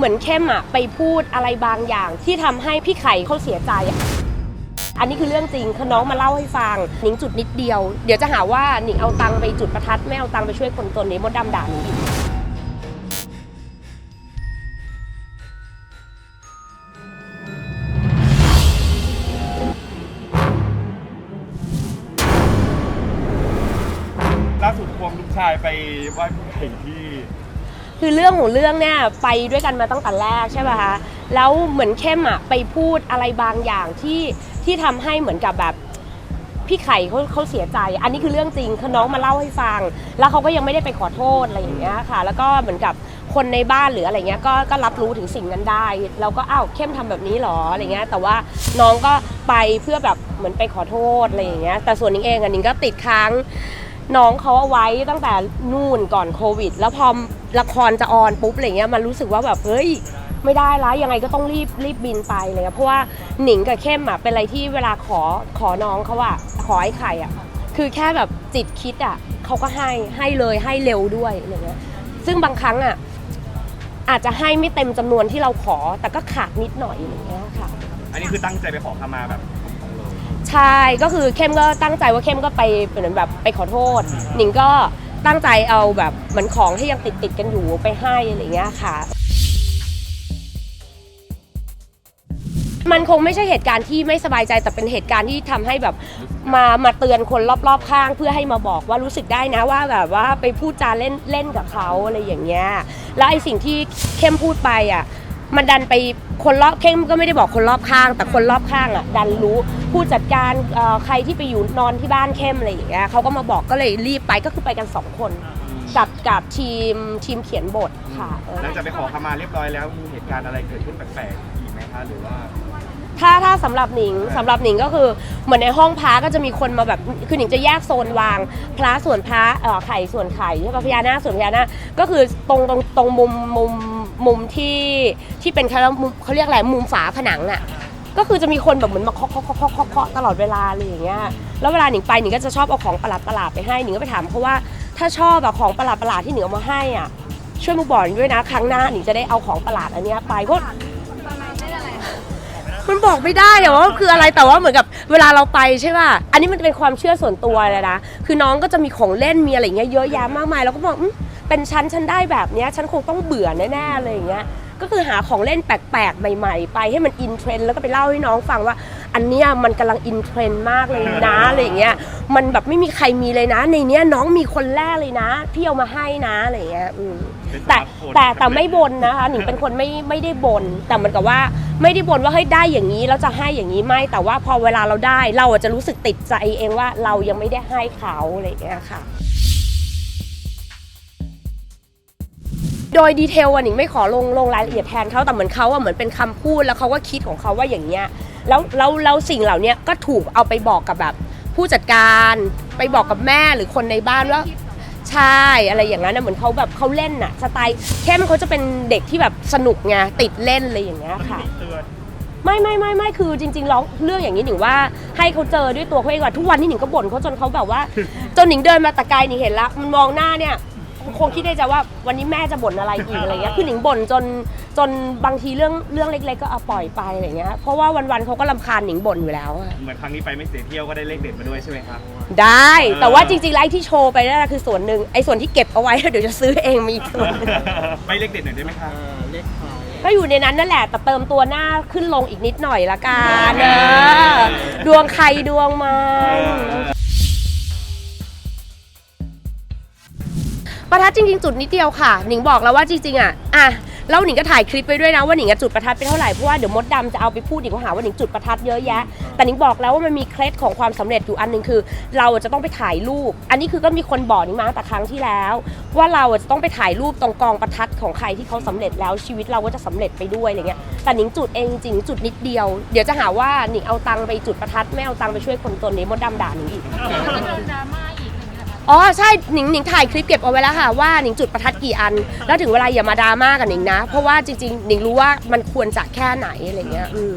เหมือนเข้มอะไปพูดอะไรบางอย่าง ที่ทำให้พี่ไข่เขาเสียใจอะอันนี้คือเรื่องจริงคือน้องมาเล่าให้ฟังหนิงจุดนิดเดียว เดี๋ยวจะหาว่าหนิงเอาตังค์ไปจุดประทัดไม่เอาตังค์ไปช่วยคนจนนี้มดดำด่าหนิงอีกล่าสุดควงลูกชายไปไหว้ผู้ใหญ่ที่ คือเรื่องของเรื่องเนี่ยไปด้วยกันมาตั้งแต่แรกใช่ป่ะคะแล้วเหมือนเข้มอะไปพูดอะไรบางอย่างที่ที่ทำให้เหมือนกับแบบพี่ไข่เขาเขาเสียใจ อันนี้คือเรื่องจริงคือน้องมาเล่าให้ฟัง แล้วเขาก็ยังไม่ได้ไปขอโทษอะไรอย่างเงี้ยค่ะ แล้วก็เหมือนกับคนในบ้านหรืออะไรเงี้ยก็ก็รับรู้ถึงสิ่งนั้นได้ เราก็อ้าวเข้มทำแบบนี้หรออะไรเงี้ย แต่ว่าน้องก็ไปเพื่อแบบเหมือนไปขอโทษอะไรอย่างเงี้ย แต่ส่วนนิงเองอะนิงก็ติดค้างน้องเขาเอาไว้ตั้งแต่นู่นก่อนโควิด แล้วพอ ละครจะออนปุ๊บอะไรเงี้ยมันรู้สึกว่าแบบเฮ้ยไม่ได้ละยังไงก็ต้องรีบรีบบินไปเลยอะเพราะว่าหนิงกับเข้มอะเป็นอะไรที่เวลาขอขอน้องเขาอะขอไอ้ไข่อะคือแค่แบบจิตคิดอะเขาก็ให้ให้เลยให้เร็วด้วยอะไรเงี้ยซึ่งบางครั้งอะอาจจะให้ไม่เต็มจำนวนที่เราขอ แต่ก็ขาดนิดหน่อยอะไรเงี้ยค่ะอันนี้คือตั้งใจไปขอขมาแบบใช่ก็คือเข้มก็ตั้งใจว่าเข้มก็ไปเหมือนแบบไปขอโทษ หนิงก็ ตั้งใจเอาแบบเหมือนของที่ยังติดติดกันอยู่ไปให้อะไรอย่างเงี้ยค่ะ มันคงไม่ใช่เหตุการณ์ที่ไม่สบายใจแต่เป็นเหตุการณ์ที่ทำให้แบบมามาเตือนคนรอบๆข้าง เพื่อให้มาบอกว่ารู้สึกได้นะว่าแบบว่าไปพูดจาเล่นเล่นกับเขาอะไรอย่างเงี้ยแล้วไอ้สิ่งที่เข้มพูดไปอะ มันดันไปคนรอบเข้มก็ไม่ได้บอกคนรอบข้าง แต่คนรอบข้างอะ ดันรู้ผู้จัดการเอ่อใครที่ไปอยู่นอนที่บ้านเข้มอะไรอย่างเงี้ยเขาก็มาบอกก็เลยรีบไปก็คือไปกันสองคนกับกับทีมทีมเขียนบทค่ะเออหลังจากไปขอขมาเรียบร้อยแล้วมีเหตุการณ์อะไรเกิดขึ้นแปลกๆอีกไหมคะหรือว่าถ้าถ้าสำหรับหนิงสำหรับหนิงก็คือเหมือนในห้องพระก็จะมีคนมาแบบคือหนิงจะแยกโซนวาง พระส่วนพระเอ่อไข่ส่วนไข่ใช่ปะพญานาคส่วนพญานาคก็คือตรงตรงตรงมุมมุม มุมที่ที่เป็นเขาเรียกมุมเขาเรียกอะไรมุมฝาผนังอะก็คือจะมีคนแบบเหมือนมาเคาะเคาะเคาะเคาะตลอดเวลาอะไรอย่างเงี้ยแล้วเวลาหนิงไปหนิงก็จะชอบเอาของประหลาดประหลาดไปให้หนิงก็ไปถามเขาว่าถ้าชอบแบบของประหลาดประหลาดที่หนิงเอามาให้อะช่วยมาบอกหนิงด้วยนะครั้งหน้าหนิงจะได้เอาของประหลาดอันเนี้ยไปเพราะมันบอกไม่ได้อะว่าคืออะไรแต่ว่าเหมือนกับเวลาเราไปใช่ป่ะอันนี้มันจะเป็นความเชื่อส่วนตัวเลยนะคือน้องก็จะมีของเล่นมีอะไรเงี้ยเยอะแยะมากมายแล้วก็บอก เป็นชั้นฉันได้แบบเนี้ยฉันคงต้องเบื่อแน่ๆเลยอย่างเงี้ยก็คือหาของเล่นแปลกๆ ใหม่ ๆ ไปให้มันอินเทรนด์แล้วก็ไปเล่าให้น้องฟังว่า อันเนี้ยมันกำลังอินเทรนด์มากเลยนะอะไรอย่างเงี้ยมันแบบไม่มีใครมีเลยนะ ในเนี้ยน้องมีคนแรกเลยนะพี่เอามาให้นะอะไรอย่างเงี้ยอืมเป็นแต่สมาร์ทโฟนแต่แต่ไม่บนนะคะหนิงเป็นคนไม่ไม่ได้บน แต่เหมันกับว่าไม่ได้บนว่าเฮ้ยได้อย่างนี้แล้วจะให้อย่างนี้ไม่แต่ว่าพอเวลาเราได้ เราอาจจะรู้สึกติดใจเองว่าเรายังไม่ได้ให้เขาอะไรอย่างเงี้ยค่ะ โดยดีเทลอะหนิงไม่ขอลงลงรายละเอียดแทนเขาแต่เหมือนเขาอะเหมือนเป็นคำพูดแล้วเขาก็คิดของเขาว่าอย่างเงี้ยแล้วแล้วแล้วสิ่งเหล่านี้ก็ถูกเอาไปบอกกับแบบผู้จัดการไปบอกกับแม่หรือคนในบ้านว่าใช่อะไรอย่างนั้นนะเหมือนเขาแบบเขาเล่นน่ะสไตล์เข้มเขาจะเป็นเด็กที่แบบสนุกไงติดเล่นอะไรอย่างเงี้ยค่ะไม่ไม่ไม่ไม่คือจริงๆร้องเรื่องอย่างนี้หนิงว่าให้เขาเจอด้วยตัวเขาเองก่อนทุกวันนี้หนิงก็บ่นเขาจนเขาแบบว่า จนหนิงเดินมาตะไกลหนิงเห็นละมันมองหน้าเนี่ย คงคิดได้จะว่าวันนี้แม่จะบ่นอะไรอีกอะไรเงี้ยคือหนิงบ่นจนจนบางทีเรื่องเรื่องเล็ก ๆ ก็เอาปล่อยไปอะไรเงี้ยเพราะว่าวันๆเขาก็ลำคาญหนิงบ่นอยู่แล้วอะเหมือนครั้งนี้ไปไม่เสียเที่ยวก็ได้เลขเด็ดมาด้วยใช่ไหมครับ ได้เออแต่ว่าจริงๆแล้วไอ้ที่โชว์ไปนั่นนะคือส่วนหนึ่งไอ้ส่วนที่เก็บเอาไว้เดี๋ยวจะซื้อเองมีอีกส่วนหนึ่งไปเลขเด็ดหน่อยได้ไหมคะก็อยู่ในนั้นนั่นแหละ แต่เติมตัวหน้าขึ้นลงอีกนิดหน่อยละกันเออดวงใครดวงมัน ประทัดจริงๆ จุดนิดเดียวค่ะ หนิงบอกแล้วว่าจริงๆอะอะแล้วหนิงก็ถ่ายคลิปไปด้วยนะว่าหนิงอะจุดประทัดไปเท่าไหร่เพราะว่าเดี๋ยวมดดำจะเอาไปพูดหนิงก็หาว่าหนิงจุดประทัดเยอะแยะ แต่หนิงบอกแล้วว่ามันมีเคล็ดของความสำเร็จอยู่อันหนึ่งคือ เราจะต้องไปถ่ายรูป อันนี้คือก็มีคนบอกหนิงมาตั้งแต่ครั้งที่แล้ว ว่าเราอะจะต้องไปถ่ายรูปตรงกองประทัดของใครที่เขาสำเร็จแล้วชีวิตเราก็จะสำเร็จไปด้วยอะไรเงี้ยแต่หนิงจุดเองจริงๆจุดนิดเดียว เดี๋ยวจะหาว่าหนิงเอาตังค์ไปจุดประทัดไม่เอาตังค์ไปช่วยคนจนนี้มดดำด่าหนิงอีก อ๋อใช่หนิงหนิงถ่ายคลิปเก็บเอาไว้แล้วค่ะว่าหนิงจุดประทัดกี่อัน แล้วถึงเวลาอย่ามาดราม่ากับหนิงนะ เพราะว่าจริงๆหนิงรู้ว่ามันควรจะแค่ไหนอะไรเงี้ยอืม